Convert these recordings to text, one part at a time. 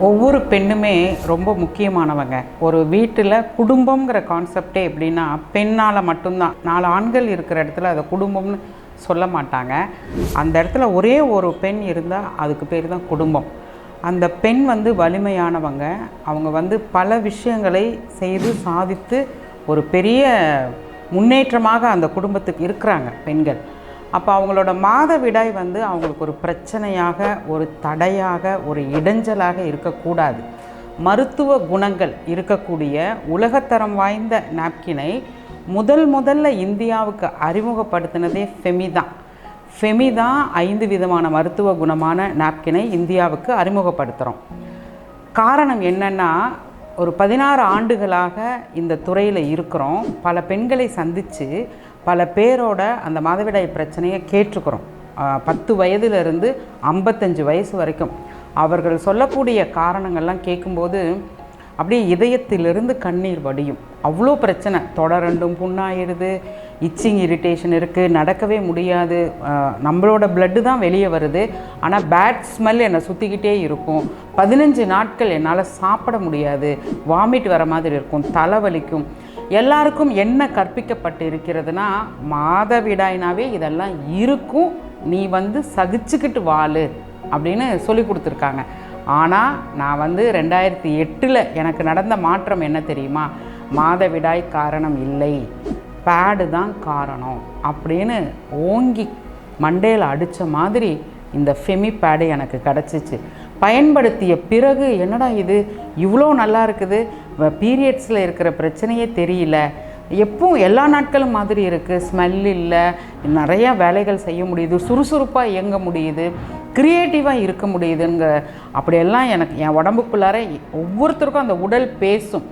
ஒவ்வொரு பெண்ணுமே ரொம்ப முக்கியமானவங்க. ஒரு வீட்டில் குடும்பங்கிற கான்செப்டே எப்படின்னா பெண்ணால் மட்டும்தான். நாலு ஆண்கள் இருக்கிற இடத்துல அதை குடும்பம்னு சொல்ல மாட்டாங்க. அந்த இடத்துல ஒரே ஒரு பெண் இருந்தால் அதுக்கு பேர் தான் குடும்பம். அந்த பெண் வந்து வலிமையானவங்க. அவங்க வந்து பல விஷயங்களை செய்து சாதித்து ஒரு பெரிய முன்னேற்றமாக அந்த குடும்பத்துக்கு இருக்கிறாங்க பெண்கள். அப்போ அவங்களோட மாதவிடாய் வந்து அவங்களுக்கு ஒரு பிரச்சனையாக ஒரு தடையாக ஒரு இடைஞ்சலாக இருக்கக்கூடாது. மருத்துவ குணங்கள் இருக்கக்கூடிய உலகத்தரம் வாய்ந்த நாப்கினை முதல் முதல்ல இந்தியாவுக்கு அறிமுகப்படுத்தினதே ஃபெமி தான். ஃபெமி தான் ஐந்து விதமான மருத்துவ குணமான நாப்கினை இந்தியாவுக்கு அறிமுகப்படுத்துகிறோம் காரணம் என்னென்னா ஒரு பதினாறு ஆண்டுகளாக இந்த துறையில் இருக்கிறோம். பல பெண்களை சந்தித்து பல பேரோட அந்த மாதவிடாய் பிரச்சனையை கேட்டிருக்கிறோம் பத்து வயதிலிருந்து ஐம்பத்தஞ்சு வயசு வரைக்கும். அவர்கள் சொல்லக்கூடிய காரணங்கள்லாம் கேட்கும்போது அப்படியே இதயத்திலிருந்து கண்ணீர் வடியும். அவ்வளோ பிரச்சனை. தொடரண்டும் புண்ணாயிடுது. இச்சிங் இரிட்டேஷன் இருக்குது நடக்கவே முடியாது. நம்மளோட பிளட்டு தான் வெளியே வருது. ஆனால் பேட் ஸ்மெல் என்னை சுற்றிக்கிட்டே இருக்கும். பதினஞ்சு நாட்கள் என்னால் சாப்பிட முடியாது. வாமிட் வர மாதிரி இருக்கும். தலைவலிக்கும் எல்லாருக்கும் என்ன கற்பிக்கப்பட்டு இருக்கிறதுனா மாதவிடாய்னாவே இதெல்லாம் இருக்கும். நீ வந்து சகிச்சுக்கிட்டு வாழு. அப்படின்னு சொல்லி கொடுத்துருக்காங்க. ஆனால் நான் வந்து ரெண்டாயிரத்தி எட்டில் எனக்கு நடந்த மாற்றம் என்ன தெரியுமா? மாதவிடாய் காரணம் இல்லை. பேடு தான் காரணம். அப்படின்னு ஓங்கி மண்டையில் அடித்த மாதிரி இந்த ஃபெமி பேடு எனக்கு கிடச்சிச்சு. பயன்படுத்திய பிறகு என்னடா இது? இவ்வளோ நல்லா இருக்குது. பீரியட்ஸில் இருக்கிற பிரச்சனையே தெரியல. எப்பவும் எல்லா நாட்களும் மாதிரி இருக்குது ஸ்மெல் இல்லை நிறையா வேலைகள் செய்ய முடியுது சுறுசுறுப்பாக இயங்க முடியுது க்ரியேட்டிவாக இருக்க முடியுதுங்க. அப்படியெல்லாம் எனக்கு என் உடம்புக்குள்ளார ஒவ்வொருத்தருக்கும் அந்த உடல் பேசும்.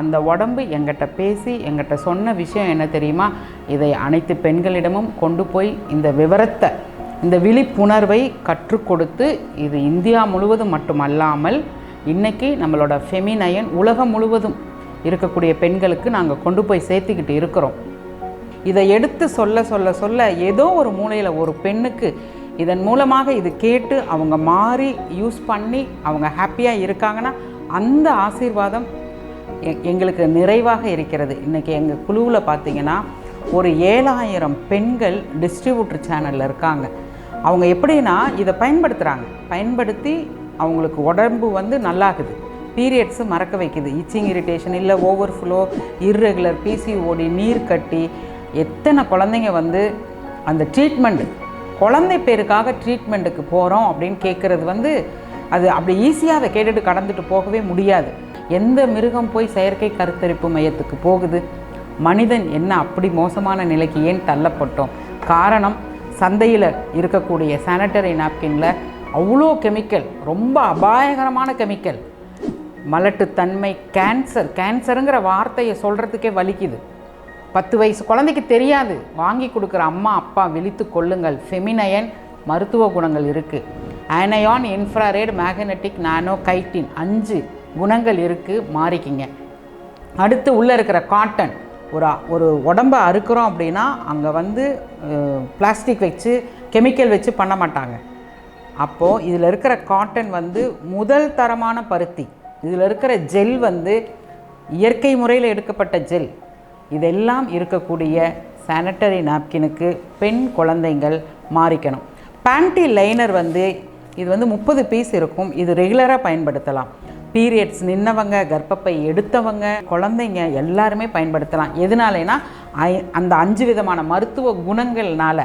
அந்த உடம்பு எங்கிட்ட பேசி எங்கிட்ட சொன்ன விஷயம் என்ன தெரியுமா? இதை அனைத்து பெண்களிடமும் கொண்டு போய் இந்த விவரத்தை இந்த விழிப்புணர்வை கற்றுக் கொடுத்து இது இந்தியா முழுவதும் மட்டுமல்லாமல் இன்றைக்கி நம்மளோட ஃபெமினயன் உலகம் முழுவதும் இருக்கக்கூடிய பெண்களுக்கு நாங்கள் கொண்டு போய் சேர்த்துக்கிட்டு இருக்கிறோம். இதை எடுத்து சொல்ல சொல்ல சொல்ல ஏதோ ஒரு மூலையில் ஒரு பெண்ணுக்கு இதன் மூலமாக இது கேட்டு அவங்க மாறி யூஸ் பண்ணி அவங்க ஹாப்பியாக இருக்காங்கன்னா அந்த ஆசீர்வாதம் எங்களுக்கு நிறைவாக இருக்கிறது. இன்றைக்கி எங்கள் குழுவில் பார்த்தீங்கன்னா ஒரு ஏழாயிரம் பெண்கள் டிஸ்ட்ரிபியூட்டர் சேனலில் இருக்காங்க. அவங்க எப்படின்னா இதை பயன்படுத்துகிறாங்க பயன்படுத்தி அவங்களுக்கு உடம்பு வந்து நல்லாகுது. பீரியட்ஸு மறக்க வைக்குது. இச்சிங் இரிட்டேஷன் இல்லை ஓவர் ஃப்ளோ இர்ரெகுலர் பிசிஓடி நீர் கட்டி எத்தனை குழந்தைங்க வந்து அந்த ட்ரீட்மெண்ட் குழந்தை பேருக்காக ட்ரீட்மெண்ட்டுக்கு போகிறோம் அப்படின்னு கேட்குறது வந்து அது அப்படி ஈஸியாக அதை கேட்டுட்டு கடந்துட்டு போகவே முடியாது. எந்த மிருகம் போய் செயற்கை கருத்தரிப்பு மையத்துக்கு போகுது? மனிதன் என்ன அப்படி மோசமான நிலைக்கு ஏன் தள்ளப்பட்டோம்? காரணம் சந்தையில் இருக்கக்கூடிய சானிட்டரி நாப்கினில் அவ்வளோ கெமிக்கல் ரொம்ப அபாயகரமான கெமிக்கல் மலட்டுத்தன்மை கேன்சர் கேன்சருங்கிற வார்த்தையை சொல்கிறதுக்கே வலிக்குது. பத்து வயசு குழந்தைக்கு தெரியாது. வாங்கி கொடுக்குற அம்மா அப்பா விழித்து கொள்ளுங்கள். ஃபெமினயன் மருத்துவ குணங்கள் இருக்குது anion infrared magnetic nano chitin அஞ்சு குணங்கள் இருக்குது மாறிக்கிங்க. அடுத்து உள்ளே இருக்கிற காட்டன் ஒரு ஒரு உடம்பை அறுக்கிறோம் அப்படின்னா அங்கே வந்து பிளாஸ்டிக் வச்சு கெமிக்கல் வச்சு பண்ண மாட்டாங்க. அப்போது இதில் இருக்கிற காட்டன் வந்து முதல் தரமான பருத்தி. இதில் இருக்கிற ஜெல் வந்து இயற்கை முறையில் எடுக்கப்பட்ட ஜெல் இதெல்லாம் இருக்கக்கூடிய சானிட்டரி நாப்கினுக்கு பெண் குழந்தைங்கள் மாறிக்கணும். பேண்டி லைனர் வந்து இது வந்து முப்பது பீஸ் இருக்கும். இது ரெகுலராக பயன்படுத்தலாம். பீரியட்ஸ் நின்னவங்க கர்ப்பப்பை எடுத்தவங்க குழந்தைங்க எல்லாருமே பயன்படுத்தலாம். எதனாலேனா அந்த அஞ்சு விதமான மருத்துவ குணங்கள்னால.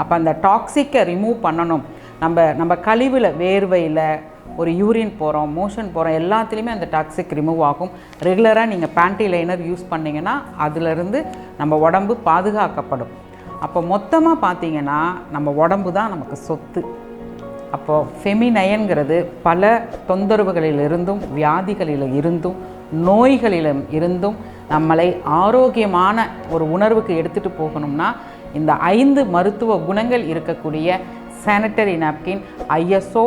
அப்போ அந்த டாக்ஸிக்கை ரிமூவ் பண்ணணும். நம்ம நம்ம கழிவில் வேர்வையில் ஒரு யூரின் போகிறோம் மோஷன் போகிறோம் எல்லாத்துலேயுமே அந்த டாக்ஸிக் ரிமூவ் ஆகும். ரெகுலராக நீங்கள் பேண்டி லைனர் யூஸ் பண்ணிங்கன்னா அதிலிருந்து நம்ம உடம்பு பாதுகாக்கப்படும். அப்போ மொத்தமாக பார்த்தீங்கன்னா நம்ம உடம்பு தான் நமக்கு சொத்து. அப்போது ஃபெமினயன்கிறது பல தொந்தரவுகளிலிருந்தும் வியாதிகளில் இருந்தும் நோய்களிலும் இருந்தும் நம்மளை ஆரோக்கியமான ஒரு உணர்வுக்கு எடுத்துகிட்டு போகணும்னா இந்த ஐந்து மருத்துவ குணங்கள் இருக்கக்கூடிய sanitary napkin ISO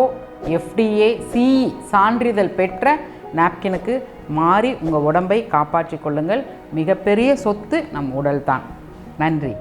FDA CE சான்றிதழ் பெற்ற நாப்கினுக்கு மாறி உங்கள் உடம்பை காப்பாற்றிக் கொள்ளுங்கள். மிகப்பெரிய சொத்து நம் உடல்தான். நன்றி.